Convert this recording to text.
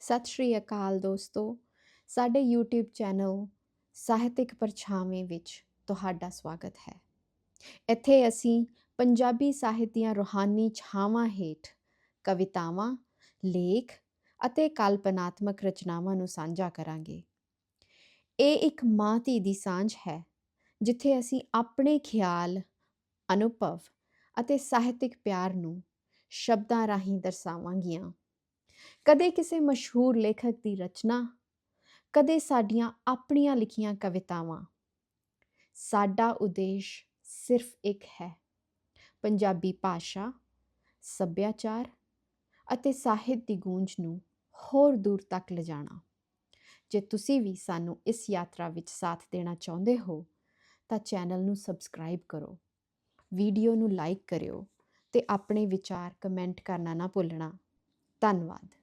ਸਤਿ ਸ਼੍ਰੀ ਅਕਾਲ ਦੋਸਤੋ। ਸਾਡੇ YouTube ਚੈਨਲ ਸਾਹਿਤਿਕ ਪਰਛਾਵੇਂ ਵਿੱਚ ਤੁਹਾਡਾ ਸਵਾਗਤ ਹੈ। ਇੱਥੇ ਅਸੀਂ ਪੰਜਾਬੀ ਸਾਹਿਤ ਦੀਆਂ ਰੂਹਾਨੀ ਛਾਵਾਂ ਹੇਠ ਕਵਿਤਾਵਾਂ, ਲੇਖ ਅਤੇ ਕਲਪਨਾਤਮਕ ਰਚਨਾਵਾਂ ਨੂੰ ਸਾਂਝਾ ਕਰਾਂਗੇ। ਇਹ ਇੱਕ ਮਾਂ ਧੀ ਦੀ ਸਾਂਝ ਹੈ, ਜਿੱਥੇ ਅਸੀਂ ਆਪਣੇ ਖਿਆਲ, ਅਨੁਭਵ ਅਤੇ ਸਾਹਿਤਿਕ ਪਿਆਰ ਨੂੰ ਸ਼ਬਦਾਂ ਰਾਹੀਂ ਦਰਸਾਵਾਂਗੀਆਂ। ਕਦੇ ਕਿਸੇ ਮਸ਼ਹੂਰ ਲੇਖਕ ਦੀ ਰਚਨਾ, ਕਦੇ ਸਾਡੀਆਂ ਆਪਣੀਆਂ ਲਿਖੀਆਂ ਕਵਿਤਾਵਾਂ। ਸਾਡਾ ਉਦੇਸ਼ ਸਿਰਫ ਇੱਕ ਹੈ, ਪੰਜਾਬੀ ਭਾਸ਼ਾ, ਸੱਭਿਆਚਾਰ ਅਤੇ ਸਾਹਿਤ ਦੀ ਗੂੰਜ ਨੂੰ ਹੋਰ ਦੂਰ ਤੱਕ ਲਿਜਾਣਾ। ਜੇ ਤੁਸੀਂ ਵੀ ਸਾਨੂੰ ਇਸ ਯਾਤਰਾ ਵਿੱਚ ਸਾਥ ਦੇਣਾ ਚਾਹੁੰਦੇ ਹੋ, ਤਾਂ ਚੈਨਲ ਨੂੰ ਸਬਸਕ੍ਰਾਈਬ ਕਰੋ, ਵੀਡੀਓ ਨੂੰ ਲਾਈਕ ਕਰਿਓ ਤੇ ਆਪਣੇ ਵਿਚਾਰ ਕਮੈਂਟ ਕਰਨਾ ਨਾ ਭੁੱਲਣਾ। ਧੰਨਵਾਦ।